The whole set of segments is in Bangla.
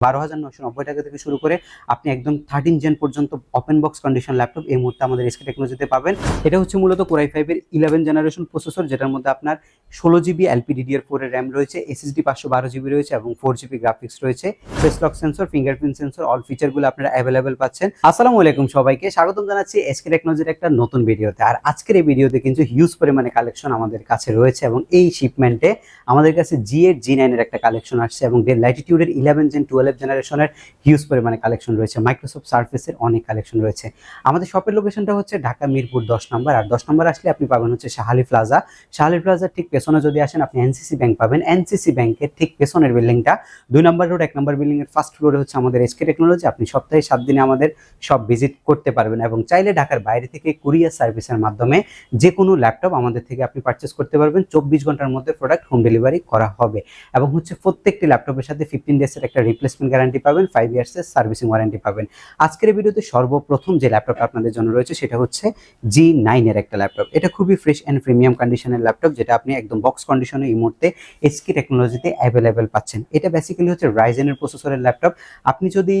বারো হাজার নশো নব্বই টাকা থেকে শুরু করে আপনি একদম থার্টিন জেন পর্যন্ত ওপেন বক্স কন্ডিশন ল্যাপটপ এই মুহূর্তে আমাদের এসকে টেকনোলজিতে পাবেন। এটা হচ্ছে মূলত কোরাই ফাইভের ইলেভেন জেনারেশন প্রসেসর যেটার মধ্যে আপনার ষোলো জিবি এলপিডিডিআর ফোর এর র্যাম রয়েছে এসএসডি পাঁচশো বারো জিবি রয়েছে এবং ফোর জিবি গ্রাফিক্স রয়েছে। Face lock sensor fingerprint sensor all ফিচারগুলো আপনারা অ্যাভেলেবেল পাচ্ছেন। আসসালামু আলাইকুম সবাইকে, স্বাগতম জানাচ্ছি এসকে টেকনোলজির একটা নতুন ভিডিওতে। আর আজকের এই ভিডিওতে কিন্তু হিউজ পরিমাণে কালেকশন আমাদের কাছে রয়েছে এবং এই শিপমেন্টে আমাদের কাছে জি এইট জি নাইনের একটা কালেকশন আসছে এবং ডেল ল্যাটিটিউডের ইলেভেন জেন টুয়েলভ জেনারেশনের হিউজ পরিমাণে কালেকশন রয়েছে। মাইক্রোসফট সার্ফেসের অনেক কালেকশন রয়েছে। আমাদের শপের লোকেশনটা হচ্ছে ঢাকা মিরপুর দশ নম্বর। আর দশ নম্বর আসলে আপনি পাবেন হচ্ছে শাহালি প্লাজা শাহালি প্লাজার ঠিক পেছনে যদি আসেন, আপনি এনসিসি ব্যাংক পাবেন। এনসিসি ব্যাংকের ঠিক পেছনের বিল্ডিংটা দুই নম্বর রোড এক নম্বর বিল্ডিং এর ফার্স্ট ফ্লোরে হচ্ছে আমাদের এসকে টেকনোলজি আপনি সপ্তাহে সাত দিনে আমাদের সব ভিজিট করতে পারবেন এবং চাইলে ঢাকার বাইরে থেকে কুরিয়ার সার্ভিসের মাধ্যমে যে কোনো ল্যাপটপ আমাদের থেকে আপনি পারচেস করতে পারবেন। চব্বিশ ঘণ্টার মধ্যে প্রোডাক্ট হোম ডেলিভারি করা হবে। এবং হচ্ছে প্রত্যেকটি ল্যাপটপের সাথে ফিফটিন ডেজের একটা রিপ্লেসমেন্ট গ্যারান্টি পাবেন ফাইভ ইয়ার্সের সার্ভিসিং ওয়ারেন্টি পাবেন। আজকের ভিডিওতে সর্বপ্রথম যে ল্যাপটপটা আপনাদের জন্য রয়েছে সেটা হচ্ছে জি নাইনের একটা ল্যাপটপ এটা খুবই ফ্রেশ অ্যান্ড প্রিমিয়াম কন্ডিশনের ল্যাপটপ যেটা আপনি একদম বক্স কন্ডিশনে এই মুহূর্তে এসকি টেকনোলজিতে অ্যাভেলেবেল পাচ্ছেন। এটা বেসিক্যালি হচ্ছে রাইজেনের প্রসেসরের ল্যাপটপ আপনি যদি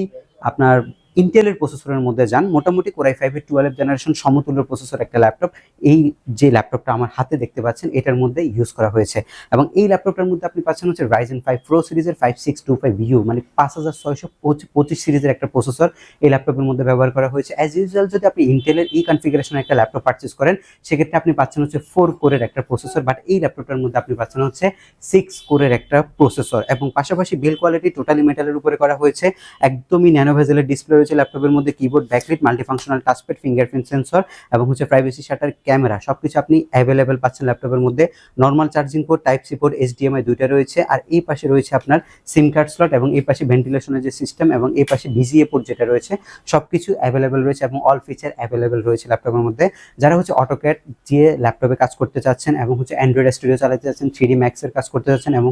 আপনার ইন্টেলের প্রসেসরের মধ্যে যান। মোটামুটি কোরাই ফাইভের টুয়েলভ জেনারেশন সমতুল্য প্রসেসর একটা ল্যাপটপ এই যে ল্যাপটপটা আমার হাতে দেখতে পাচ্ছেন, এটার মধ্যে ইউজ করা হয়েছে। এবং এই ল্যাপটপটার মধ্যে আপনি পাচ্ছেন হচ্ছে রাইজেন ফাইভ প্রো সিরিজের five six two five U মানে পাঁচ হাজার ছয়শো পঁচিশ, সিরিজের একটা প্রসেসর এই ল্যাপটপের মধ্যে ব্যবহার করা হয়েছে। অ্যাজ ইউজুয়াল যদি আপনি ইন্টেলের এই কনফিগারেশনের একটা ল্যাপটপ পারচেস করেন, সেক্ষেত্রে আপনি পাচ্ছেন হচ্ছে ফোর কোরের একটা প্রসেসর বাট এই ল্যাপটপটার মধ্যে আপনি পাচ্ছেন হচ্ছে সিক্স কোরের একটা প্রসেসর এবং পাশাপাশি বিল কোয়ালিটি টোটালি মেটালের উপরে করা হয়েছে। একদমই ন্যানো ভেজেলের ডিসপ্লে রয়েছে। ল্যাপটপের মধ্যে keyboard backlit multifunctional touchpad fingerprint sensor এবং হচ্ছে প্রাইভেসি শাটার ক্যামেরা সবকিছু আপনি অ্যাভেলেবেল পাচ্ছেন ল্যাপটপের মধ্যে। Normal charging port type C port HDMI দুইটা রয়েছে। আর এই পাশে রয়েছে আপনার সিম কার্ড স্লট এবং এই পাশে ভেন্টিলেশনের যে সিস্টেম এবং এই পাশে ভিজিএ পোর্ট যেটা রয়েছে, সবকিছু অ্যাভেলেবেল রয়েছে এবং অল ফিচার অ্যাভেলেবেল রয়েছে ল্যাপটপের মধ্যে। যারা হচ্ছে অটোক্যাট দিয়ে ল্যাপটপে কাজ করতে চাচ্ছেন এবং হচ্ছে অ্যান্ড্রয়েড স্টুডিও চালাতে চাচ্ছেন থ্রি ম্যাক্সের কাজ করতে চাচ্ছেন এবং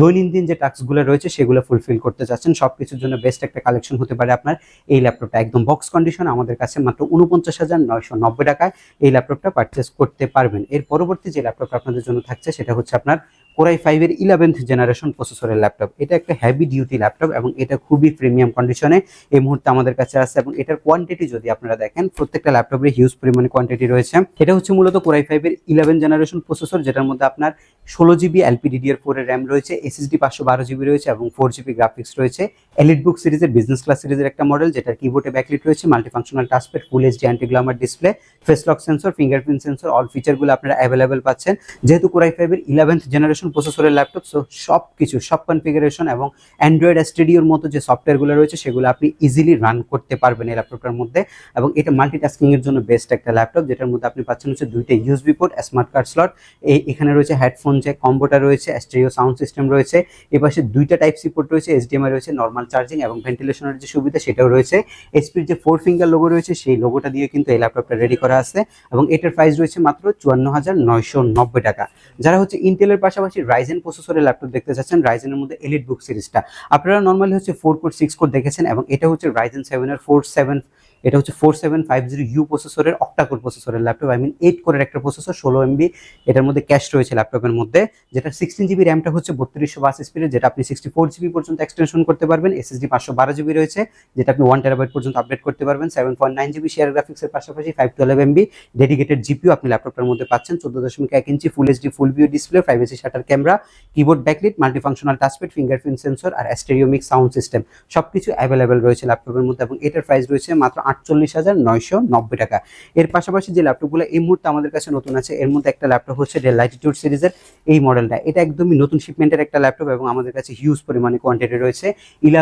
দৈনন্দিন যে টাস্কগুলো রয়েছে, সেগুলো ফুলফিল করতে চাচ্ছেন সব কিছুর জন্য বেস্ট একটা কালেকশন হতে পারে আপনার এই ল্যাপটপটা একদম বক্স কন্ডিশন আমাদের কাছে মাত্র উনপঞ্চাশ হাজার নয়শো নব্বই টাকায় এই ল্যাপটপটা পারচেস করতে পারবেন। এর পরবর্তী যে ল্যাপটপটা আপনাদের জন্য থাকছে, সেটা হচ্ছে আপনার কোরাই ফাইভের ইলেভেন্থ জেনারেশন প্রসেসরের ল্যাপটপ এটা একটা হেভি ডিউটি ল্যাপটপ এবং এটা খুবই প্রিমিয়াম কন্ডিশনে এই মুহূর্তে আমাদের কাছে আছে এবং এটার কোয়ান্টিটি যদি আপনারা দেখেন, প্রত্যেকটা ল্যাপটপের হিউজ পরিমাণে কোয়ান্টিটি রয়েছে। এটা হচ্ছে মূলত কোরাই ফাইভের ইলেভেন জেনারেশন প্রসেসর যেটার মধ্যে আপনার ষোলো জিবি এলপিডিডিআর ফোর এর র্যাম রয়েছে এসএসডি পাঁচশো বারো জিবি রয়েছে এবং ফোর জিবি গ্রাফিক্স রয়েছে। এলিট বুক সিরিজের বিজনেস ক্লাস সিরিজের একটা মডেল যেটার কিবোর্ডে ব্যাকলিট রয়েছে multifunctional touchpad full HD anti glamour display face lock sensor fingerprint sensor all ফিচারগুলো আপনারা অ্যাভেলেবেল পাচ্ছেন। যেহেতু কোরাই ফাইভের ইলেভেন্থ জেনারেশন প্রসেসরের ল্যাপটপ সো সব কিছু সব কনফিগারেশন এবং অ্যান্ড্রয়েড স্টুডিওর মতো যে সফটওয়্যারগুলো রয়েছে, সেগুলো আপনি ইজিলি রান করতে পারবেন এই ল্যাপটপটার মধ্যে। এবং এটা মাল্টিটাস্কিং এর জন্য বেস্ট একটা ল্যাপটপ যেটার মধ্যে আপনি পাচ্ছেন হচ্ছে দুইটা USB port smart card slot এই এখানে রয়েছে হেডফোন যে কম্বোটা রয়েছে স্টেরিও সাউন্ড সিস্টেম রয়েছে, এপাশে দুইটা টাইপ সি পোর্ট রয়েছে এইচডিএমআই রয়েছে নর্মাল চার্জিং এবং ভেন্টিলেশনের যে সুবিধা সেটাও রয়েছে। এসপির যে ফোর ফিঙ্গার লোগো রয়েছে, সেই লোগোটা দিয়ে কিন্তু এই ল্যাপটপটা রেডি করা আছে এবং এটার প্রাইস রয়েছে মাত্র চুয়ান্ন হাজার নয়শো নব্বই টাকা। যারা হচ্ছে ইন্টেলের পাশাপাশি রাইজেন প্রসেসরের ল্যাপটপ দেখতে চাচ্ছেন রাইজেনের মধ্যে এলিট বুক সিরিজটা আপনারা নর্মালি হচ্ছে ফোর কোড সিক্স কোড দেখেছেন এবং এটা হচ্ছে রাইজেন সেভেনের ফোর সেভেন এটা হচ্ছে four seven five zero U প্রসেসরের অক্টাকোর প্রসেসরের ল্যাপটপ আই মিন এইট কোরের একটা প্রসেসর ষোলো এমবি এটার মধ্যে ক্যাশ রয়েছে ল্যাপটপের মধ্যে, যেটা সিক্সটিন জিবি র্যামটা হচ্ছে বত্রিশশো বাস স্পিডের যেটা আপনি সিক্সটি ফোর জিবি পর্যন্ত এক্সটেনশন করতে পারবেন। এসএসডি পাঁচশো বারো জিবি রয়েছে, যেটা আপনি ওয়ান টেরাবাইট পর্যন্ত আপডেট করতে পারবেন seven point nine GB share গ্রাফিক্সের পাশাপাশি five twelve MB dedicated GPU আপনি ল্যাপটপটার মধ্যে পাচ্ছেন, চোদ্দ দশমিক এক ইঞ্চি full HD full view display privacy shutter camera keyboard backlit multifunctional touchpad fingerprint sensor আর অ্যাস্টেরিওমিক সাউন্ড সিস্টেম সব কিছু অ্যাভেলেবেল রয়েছে ল্যাপটপের মধ্যে এবং এটার প্রাইস রয়েছে মাত্র আটচল্লিশ হাজার নয়শো নব্বই টাকা। এর পাশাপাশি যে ল্যাপটপগুলো এই মুহূর্তে আমাদের কাছে নতুন আছে, এর মধ্যে একটা ল্যাপটপ হচ্ছে ডেল লাইটিটিউড সিরিজের এই মডেলটা এটা একদমই নতুন শিপমেন্টের একটা ল্যাপটপ এবং আমাদের কাছে হিউজ পরিমাণে কোয়ান্টিটি রয়েছে।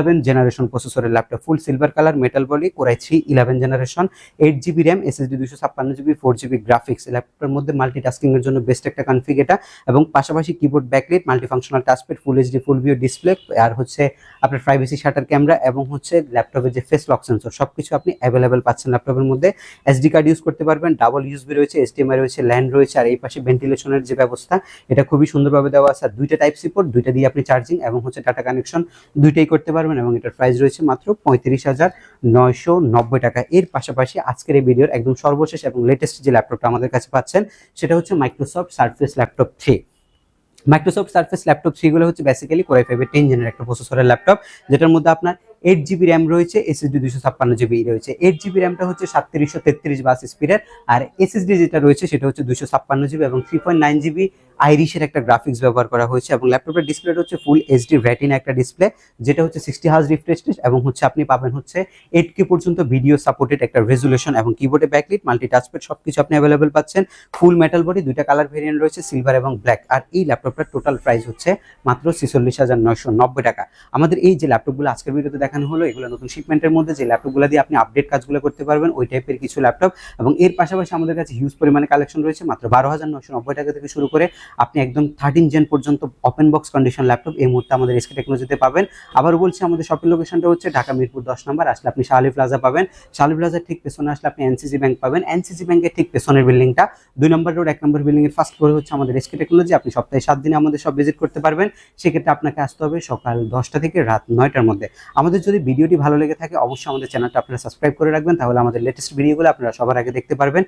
ইলেভেন জেনারেশন প্রসেসরের laptop full silver colour metal body core i three eleven generation eight GB RAM SSD দুশো ছাপ্পান্ন জিবি ফোর জিবি গ্রাফিক্স ল্যাপটপের মধ্যে মাল্টিটাস্কিং এর জন্য বেস্ট একটা কনফিগ এটা। এবং পাশাপাশি keyboard backlit multifunctional touchpad full HD full view display আর হচ্ছে আপনার প্রাইভেসি শাটার ক্যামেরা এবং হচ্ছে ল্যাপটপের যে ফেস লক সেন্সর সব কিছু আপনি অ্যাভেলেবেল পাচ্ছেন ল্যাপটপের মধ্যে। এসডি কার্ড ইউজ করতে পারবেন ডাবল ইউএসবি রয়েছে এসটিএমআই রয়েছে ল্যান্ড রয়েছে, আর এই পাশে ভেন্টিলেশনের যে ব্যবস্থা, এটা খুবই সুন্দরভাবে দেওয়া আছে। আর দুইটা টাইপ সিপোর্ট দুইটা দিয়ে আপনি চার্জিং এবং হচ্ছে ডাটা কানেকশন দুইটাই করতে পারবেন। এবং এটার প্রাইস রয়েছে মাত্র পঁয়ত্রিশ হাজার নয়শো নব্বই টাকা। এর পাশাপাশি আজকের এই ভিডিওর একদম সর্বশেষ এবং লেটেস্ট যে ল্যাপটপটা আমাদের কাছে পাচ্ছেন, সেটা হচ্ছে Microsoft Surface Laptop three Microsoft Surface Laptop থ্রিগুলো হচ্ছে বেসিক্যালি কোরাই ফাইভের টেন জেনের একটা প্রসেসরের ল্যাপটপ যেটার মধ্যে আপনার এইট জিবি র্যাম রয়েছে এসএসডি দুশো ছাপ্পান্ন জিবি রয়েছে। এইট জিবি র্যামটা হচ্ছে সাতত্রিশশো তেত্রিশ বাস স্পিডের আর এসএসডি যেটা রয়েছে সেটা হচ্ছে দুশো ছাপ্পান্ন জিবি এবং থ্রি পয়েন্ট নাইন জিবি আইরিশের একটা গ্রাফিক্স ব্যবহার করা হয়েছে এবং ল্যাপটপের ডিসপ্লেটা হচ্ছে ফুল এইচডি র্যাটিনা একটা ডিসপ্লে যেটা হচ্ছে সিক্সটি হাউস রিফ্রেশ এবং হচ্ছে আপনি পাবেন হচ্ছে এইট কে পর্যন্ত ভিডিও সাপোর্টেড একটা রেজুলেশন এবং কিবোর্ডে ব্যাকলিট মাল্টি টাচপ্যাড সব কিছু আপনি অ্যাভেলেবেল পাচ্ছেন। ফুল মেটাল বডি দুইটা কালার ভেরিয়েন্ট রয়েছে সিলভার এবং ব্ল্যাক আর এই ল্যাপটপটার টোটাল প্রাইস হচ্ছে মাত্র ছেচল্লিশ হাজার নয়শো নব্বই টাকা। আমাদের এই যে ল্যাপটপগুলো আজকের ভিডিওতে দেখানো হলো, এগুলো নতুন শিপমেন্টের মধ্যে যে ল্যাপটপগুলো দিয়ে আপনি আপডেট কাজগুলো করতে পারবেন, ওই টাইপের কিছু ল্যাপটপ এবং এর পাশাপাশি আমাদের কাছে হিউজ পরিমাণে কালেকশন রয়েছে, মাত্র বারো হাজার নয়শো নব্বই টাকা থেকে শুরু করে আপনি একদম থার্টিন জেন পর্যন্ত ওপেন বক্স কন্ডিশন ল্যাপটপ এই মুহূর্তে আমাদের এসকে টেকনোলজিতে পাবেন। আবার বলছি, আমাদের শপিং লোকেশনটা হচ্ছে ঢাকা মিরপুর দশ নম্বর। আসলে আপনি শাহালি প্লাজা পাবেন। শাহালি প্লাজার ঠিক পেছনে আসলে আপনি এনসিসি ব্যাংক পাবেন। এনসিসি ব্যাংকের ঠিক পেছনের বিল্ডিংটা। দুই নম্বর রোড এক নম্বর বিল্ডিং এর ফার্স্ট ফ্লোরে হচ্ছে আমাদের এসকে টেকনোলজি আপনি সপ্তাহে সাত দিনে আমাদের সব ভিজিট করতে পারবেন। সেক্ষেত্রে আপনাকে আসতে হবে সকাল দশটা থেকে রাত নয়টার মধ্যে। আমাদের যদি ভিডিওটি ভালো লেগে থাকে, অবশ্যই আমাদের চ্যানেলটা আপনারা সাবস্ক্রাইব করে রাখবেন। তাহলে আমাদের লেটেস্ট ভিডিওগুলো আপনারা সবার আগে দেখতে পারবেন।